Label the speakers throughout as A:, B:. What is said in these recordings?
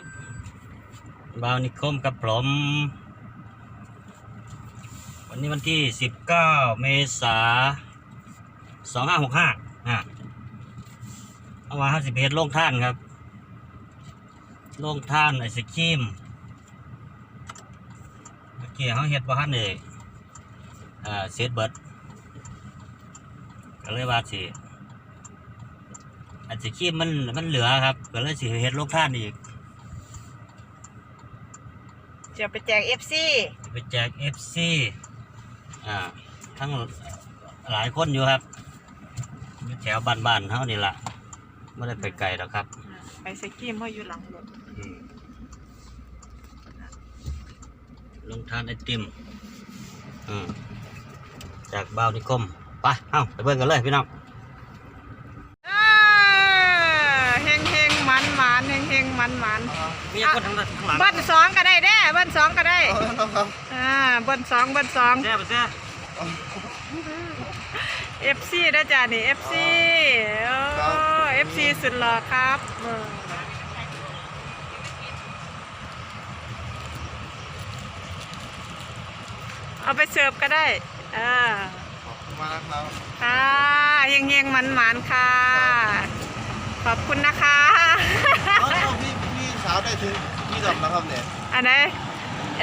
A: ครับบาวนิคมกับผมวันนี้วันที่ 19 เมษา2565อะเอามา50เพจลงท่านครับ โล่งท่านไอศครีมเมื่อกี้เขาเฮ็ดว่าท่านเลยอ่าเซตเบิร์ดก็เลยว่าสิไอศครีมมันมันเหลือครับ ก็เลยสิเฮ็ดโล่งท่านอีก
B: จะไปแจกเอฟซี
A: ไปแจกเอฟซีอ่าทั้งหลายคนอยู่ครับอยู่แถวบ้านๆเท่านี่ล่ะไม่ได้ไปไกลหรอกครับ
B: ไปสกีมเขาอยู่หลังรถ
A: อืมลงทานไอติมอืมจากบ้าวนิคมไปเอ้าไปเบิ่งกันเลยพี่น้อง
B: เฮงเฮงมันหวานเฮงเฮงมันหวาน
A: มีคนทั้งข้างหลัง
B: เบิ้ลสองก็ได้เด้เบิ้ลสองก็ได้อ่าเบิ้ลสองเบิ้ลสอง
A: แซ่บแซ่บ
B: เอฟซีนะจ๊ะนี่เอฟซีโอ้เอฟซีสุดหล่อครับเออเอาไปเสิร์ฟก็ได้อ่า
C: ขอบคุณมากครับ
B: ค่ะเฮงเฮงมันหวานๆค่ะ ขอบคุณนะคะ
C: เอาเอาพี่พี่สาวได้ถึงพี่ดอกแล้วครับเนี่ย
B: อันไหน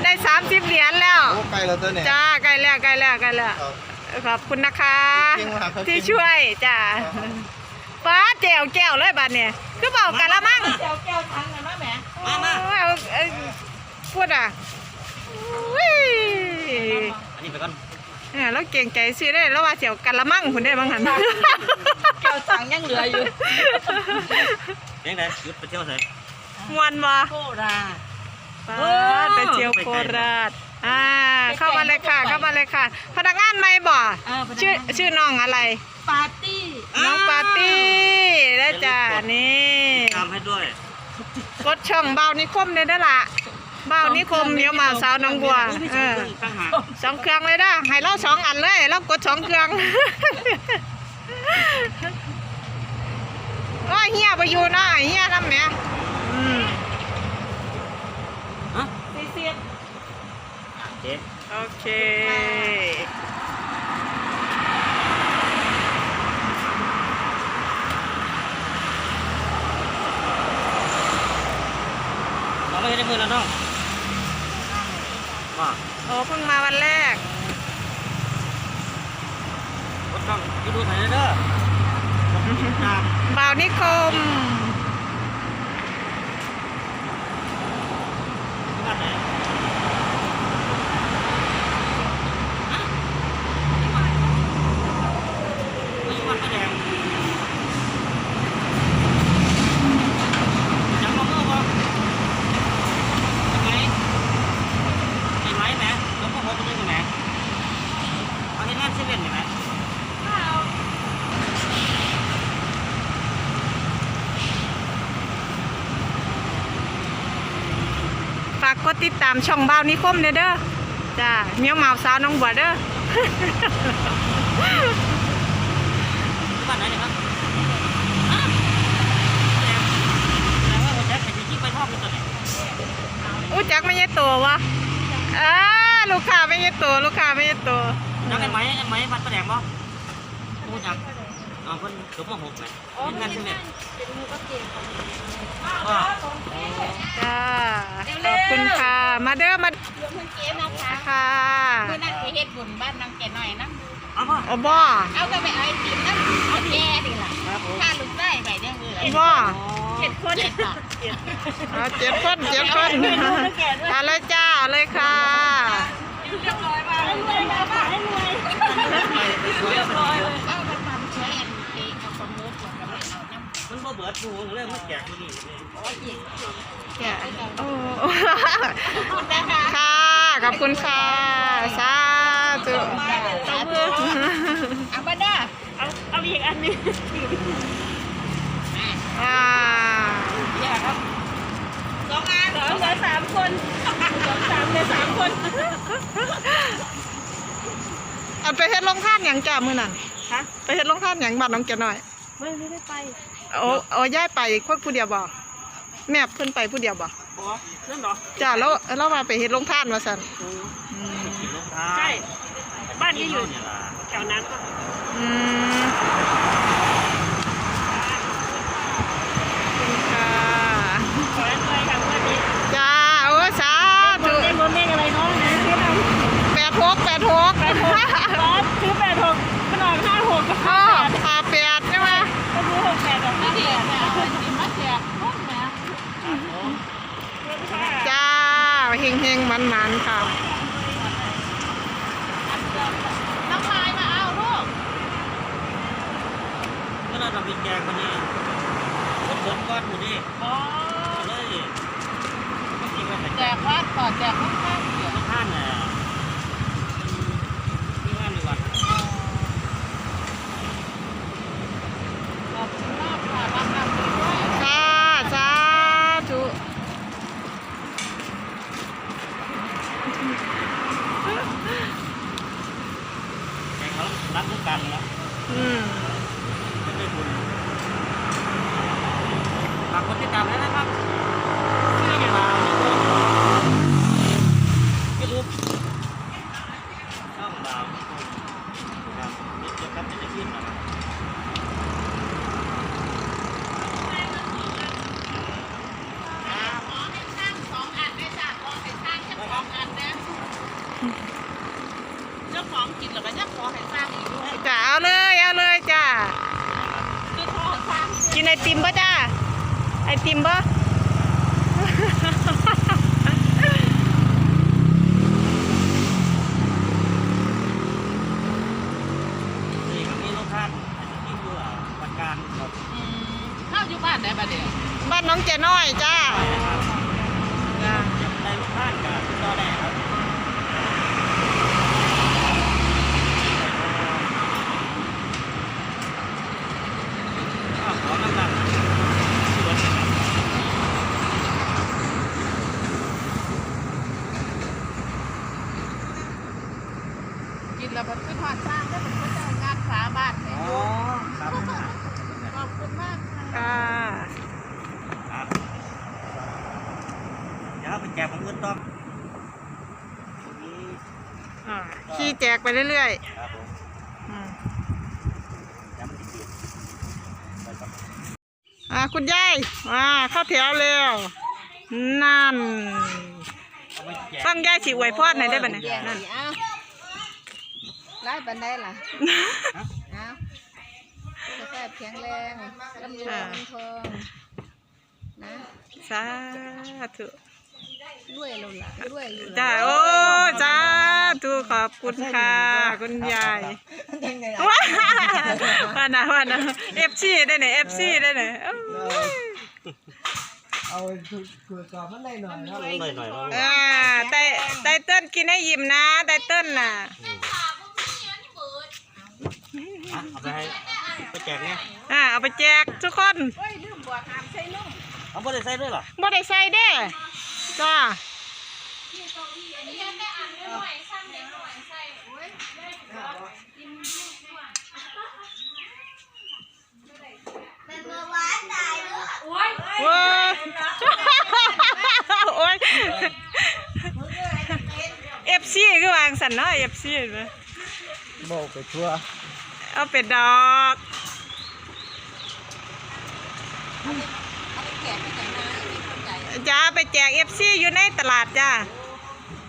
B: ได้สามสิบเหรียญแล้ว
C: โอ้ไกลแล้วตัวเนี่ย
B: จ้าใกล้แล้วใกล้แล้วใกล้แล้ว
C: ครับ
B: ขอบคุณนะคะ
C: เก่งมากครับ
B: ที่ช่วยจ้าป้าแจวแก้วเลยบัดเนี่ยคือเบากันละมั่ง
D: เจ้าแก้วทังกันมาแหม
A: มามา
B: โอ้ยเอาเอาพูดอะอุ้ย
A: อันนี้ไปก่อน
B: เนี่ยเราเก่งใจซื้อได้แล้วว่าเจียวกันละมั่งคุณได้บ้างหัน
D: แก้วทังยังเหลืออยู่
A: เพียงใดหยุดไปเที่ยวไหน
B: มวนบ่
D: โคราช
B: ป้าไปเจียวโคราชอ่าเข้ามาเลยค่ะ เข้ามาเลยค่ะ พนักงานไม่บ่
D: เออพนักงาน
B: ชื่อชื่อน้องอะไร
D: ปาร์ตี้
B: น้องปาร์ตี้ได้จ้านี่
A: ตามให้ด้วย
B: กดช่องเบานิคมได้ด้อละเบานิคมเดี๋ยวมาสาวน้องบัวเออ
A: ตั้งหาก
B: สองเครื่องเลยนะให้เราสองอันเลยเรากดสองเครื่องโอ้ยเฮียไปอยู่เนาะเฮียทำแหมอืม
A: ฮะ
D: ซีเซียน
A: เจ๊
B: โอเค
A: เราไม่ได้มือแล้วน้องมา
B: โอ้เพิ่งมาวันแรก
A: กดต้องไปดูไหนอยเด้อผมติดตาม
B: เบานิคม
A: บ้านไหนไม่อยู่บ้านป้าแดงยังมองเมื่อวะยังไงไอ้ไม้แหมแล้วก็พบกันยังไงเอาเห็นงานเซเว่นอยู่ไหม
B: ฝากกดติดตามช่องเบานิคมเด้อเด้อจ้าเมียวเหมาสาวน้องบัวเด้อ
A: บ้านไหนเนี่ยครับฮะป้าแดงแสดงว่าผมแจ็คไปจริงๆไปทอดกันตัวไหน
B: อู้จักไม่ใช่ตัววะเออลูกค้าไม่ใช่ตัวลูกค้าไม่ใช่ตัว
A: จักไอ้ไม้ไอ้ไม้บ้านป้าแดงป่ะรู้จักอ๋อเพิ่นจบม .6 ไหมเห็นงานเซเว่น
D: เป็นมูก็เก่งของ
A: ก็
B: จ้าขอบคุณค่ะ มาเด้อมา
D: เรื่องเพื่อนเก๋นะคะ
B: ค่ะ
D: เมื่อนั้นไปเฮ็ดบุญบ้านน้องแก่หน่อยนะ
A: เอาป่ะ
B: โอ้บ่
D: เอาก็ไปเอาไอติมนั่นเอาแก่ดิล่ะ
A: ครับผม
D: ถ้าลูกได้ไปเนี่ยคือ
B: บ่
D: เจ็ดคนเจ็ดบาท
B: เอาเจ็ดคนเจ็ดคนเอาเลยจ้าเอาเลยค่ะ
D: เรียบร้อยมาให้รวยมาบ้าให้รวยเรียบร้อย
A: บ่เบิดดูเรื่องมันแจกที่นี่
D: โอ้ยเก๋
B: จ้าโอ้
D: ขอบคุณนะคะ
B: ค่ะขอบคุณค่ะสาธุ
D: สาธุเอามาเด้อ
B: เอาเอาอีกอันนึงอ่า
D: อย่าครับสองอันเหรอเหลือสามคนสองสามเหลือสามคน
B: เอาไปเฮ็ดลงท่านอย่างจ้ามื้อนั้น
D: ฮะ
B: ไปเฮ็ดลงท่านอย่างบ้านน้องแกน้อย
D: ไม่ไม่ได้ไป
B: โอ้โอ้ย้ายไปคนผู้เดียวบ่แม่เพิ่นไปผู้เดียวบ่
D: อ๋อนั่นเหรอ
B: จ้าแล้วแล้วว่าไปเฮ็ดลงทานว่าซั่น
D: โอ้
B: อืม
A: กินลูกท้า
D: ใช่ บ้านนี้อยู่
A: เนี่ยล่ะ
D: แถวนั้นก็
B: อืมขอบคุณค่ะ
D: ขอให้รวยค่ะวันนี้
B: จ้าโอ้สาธุ
D: เลขรถเลขอะไรเนาะไหนซื้อเอา
B: แปดหกแปดหก
D: แปดหกร้อนซื้อแปดหกขนาดห้าหกก็
B: อ๋
D: ห้า
B: อ
D: แปด
B: พาแปดใช่ไหม
D: ก็ซื้อหกแปดกับห้าแปดเนี่ยเอาจริงมาแจกห้องแม่
B: จ้าเฮงเฮงมันมันๆค่ะ
D: น้องไม้มาเอาลูก
A: ก็เราทำเป็นแกงวันนี้รถขนก้อนหมดนี่
D: อ๋อ
A: เลยก็กินไปแต่
D: แจกวัดก่อนแจกข้างๆ
A: ลูกท่านน่ะมีงานในวัด
D: ขอบคุณมากค่ะมาทำด้วย
B: จ้าสาธุ
A: แกงเขารับทุกกันแล้ว
B: อืม
A: ไม่ได้บุญฝากกดติดตามด้วยนะครับชื่ออย่างไรยูทูบช่องดาวครับนี่เกี่ยวกับ จะได้ขึ้นนะครับ
D: เจ้าของกินหรือเปล่าเจ้าของให้สร้างอีกด้วย
B: จ้าเอาเลยเอาเลยจ้า
D: อทองสร้าง
B: กินไอติมปะจ้าไอติมปะ
A: นี่ก็มีลูกท่านอาจจะที่ดูอะประการครับ
D: ข้าวอยู่บ้านได้ปะเดี๋ยว
B: บ้านน้องเจน้อยจ้า
A: ไปนะครับ
B: จ้า
A: อยากได้ลูกท่านกับรอแดดครับอ้าวขอน้ำหนักที่รถนะครับ
D: กินแล้วมันคือทอดสร้างได้เป็นพระเจ้างานสาบานเลย
A: อ๋อครับ
D: ขอบคุณมากค่ะ
B: ค่ะ
A: ครับเดี๋ยวเอาไปแจกของเงินต้องนี่
B: อ่า ขี่แจกไปเรื่อย
A: ครับผม
B: ๆอืม
A: ย้ำอีกทีไปครับ
B: อ่าคุณยายอ่าเข้าแถวเร็วนั่น
A: เอาไปแจก
B: ฟังยายสิอวยพรหน่อยได้ปะเนี่ยนั่น
D: เอาไล่บันไดล่ะ
A: ฮะ
D: เอาสุขภาพแข็งแรงร่ำรวยเงินทองนะ
B: สาธุ
D: รวยเราล่ะรวยอยู่ล่ะ
B: จ้าโอ้จ้าทูขอบคุณค่ะ คุณยายว้าว่านะว่านะเอฟซีได้ไหนเอฟซีได้ไหนโอ้ย
C: เอาตรวจสอบมันได้หน่อยครับ
A: หน่อยหน่อยลอง
B: อ่าไตไตเติ้ลกินให้ยิ้มนะไตเติ้ลน่ะ
A: อะเอาไปให้ไปแจกเนี่ย
B: อ่าเอาไปแจกทุกคน
D: เฮ้ยลืมบอกหามใส่นุ่ม
A: เอาไปได้ใส่ด้วยเหรอ
B: บ่ได้ใส่เด้ จ้าโอ้ยโอ้ยเอฟซีคือวางสันเนาะเอฟซีเห็นไหม
C: บอกไปทั่ว
B: เอาเป็ดดอก จ้าไปแจกเอฟซีอยู่ในตลาดจ้า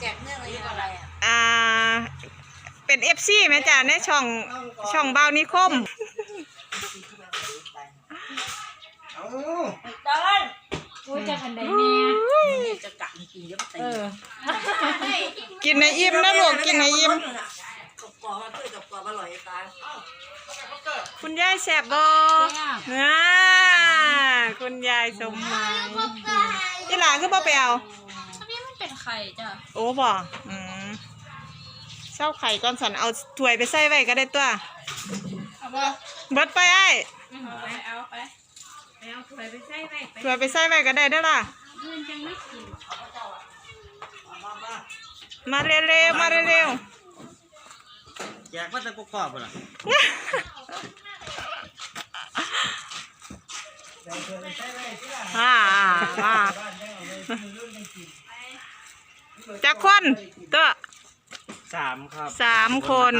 D: แจกเนื่องอะไรอะ
B: อ่า เป็นเอฟซีไหมจ้าในช่องช่องเบานิคม
C: เอา
D: กูจะกันได้เนี่ยจะกะกินเยอะเออ
B: กินในอิ่มนะลูกกินในอิ่ม
D: กับกรอบมาด้วยกับกรอบอร่อยตาย
B: คุณยายแสบบ่อ่าคุณยายสมหมาย ยี่หลานคือบ่ไปเอา
E: อันนี้มันเป็นไข่จ้ะ
B: โอ้บ่อืมเช้าไข่ก่อนสันเอาถ้วยไปใส่ไว้ก็ได้ตัว
E: เอาบ่
B: เบิดไปไอ้
E: เอาไปเอาไปไปเอาถ้วยไปใส่ไว้ไป
B: ถ้วยไปใส่ไว้ก็ได้เด้อล่ะ
E: ยืนจังไม่กิน
B: มาเร็วๆมาเร็ว
A: แจกมาแต่กรอบๆเลย
B: ๆอ่ามา จากคนเตัว
A: สามครับ
B: สามคน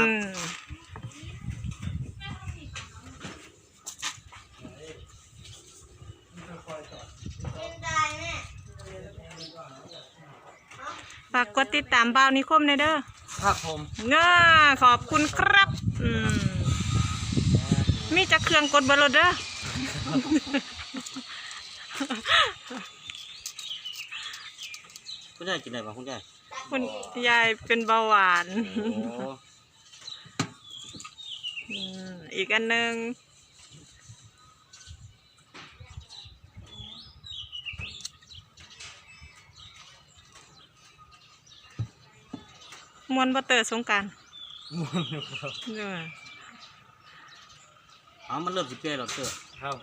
B: ฝากกดติดตามบ่าวนิคมในอยเด้อ
A: ครับผม
B: ง่าขอบคุณครับ อืม มีจะเครื่องกดเบอร์โหลดเด้อ
A: คุณยายกินอะไรบ้างคุณยาย
B: คุณยายเป็นเบาหวาน
A: โอ้
B: อืมอีกอันหนึ่งมวนบัเตอร์สงกราร
A: เอามันเริ่มสิเปรี้ยวแล้วเตอครับ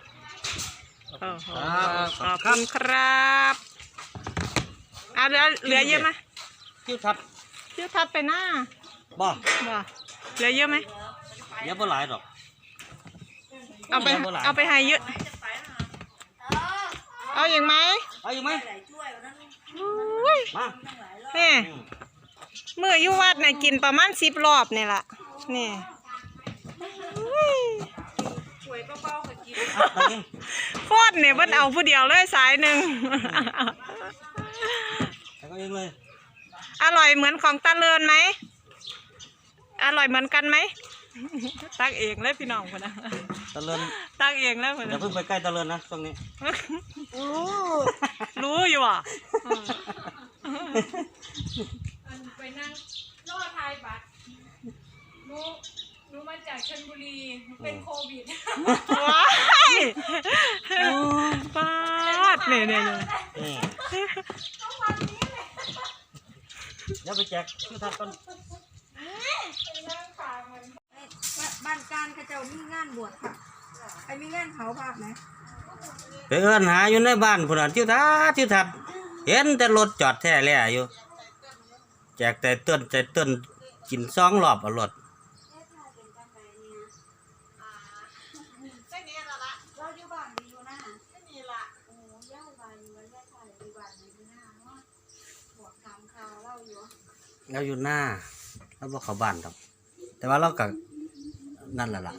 B: โอ้โห
A: ครับ
B: ขอบคุณครับเอาเหลือเหลือเยอะไหม
A: คิ้วทัด
B: เที่ยวทัดไปหน้า
A: บ่
B: บ่เหลือเยอะไหม
A: เยอะบ่หลายดอก
B: เอาไป
A: เหลือบ่หลาย
B: เอาไปให้เยอะ เอาอย่างไหม
A: เอาอยู่ไหม
B: อุ้ย
A: มา
B: นี่
A: อืม
B: มื่ออยู่วัดน่ะกินประมาณสิบรอบนี่ล่ะนี่อุ้ย
A: อะตักยัง
B: โคตรเนี่ยเพิ่นเอาผู้เดียวเลยสายหนึ่ง
A: ตัก เอาเองเลย
B: อร่อยเหมือนของตาเลินไหม อร่อยเหมือนกันไหม ตักเองเลยพี่น้องคนนะ
A: ตะเลิน
B: ตักเองแล้วคน
A: อย่า
B: นะ
A: เพิ่งไปใกล้ตะเลินนะช่วงนี้
B: รู้อยู่อะ
E: มันไปนั่งรอทายบัตรหนูหนูมาจากชลบุรีหนูเป็นโควิด
B: ว้ายปาดเนี่ยเนี่ยเนี่ย
A: อืมเดี๋ยวไปแจกคิ้วทัดก่อน
D: บ้านการเขาเจ้ามีงานบวชค่ะไอ้มีงานเผาภาพไหม
A: ไปเอิ้นหาอยู่ในบ้านพุ่นน่ะทิวทัดทิวทัดเห็นแต่รถจอดแท้แล่อยู่แจกแต่เต้นแต่เต้นกินสองรอบเอารถ
D: เราอยู่บ้านดีอยู่นะนี่ละโอ้ย่าบ้านอยู่ย่าชายอยู่บ้านอยู่นะเนาะบวชทำข่าวเล่าอยู่
A: เราอยู่หน้าเราบอกเขาบ้านดอก แต่ว่าเราก็นั่นแหละล่ะ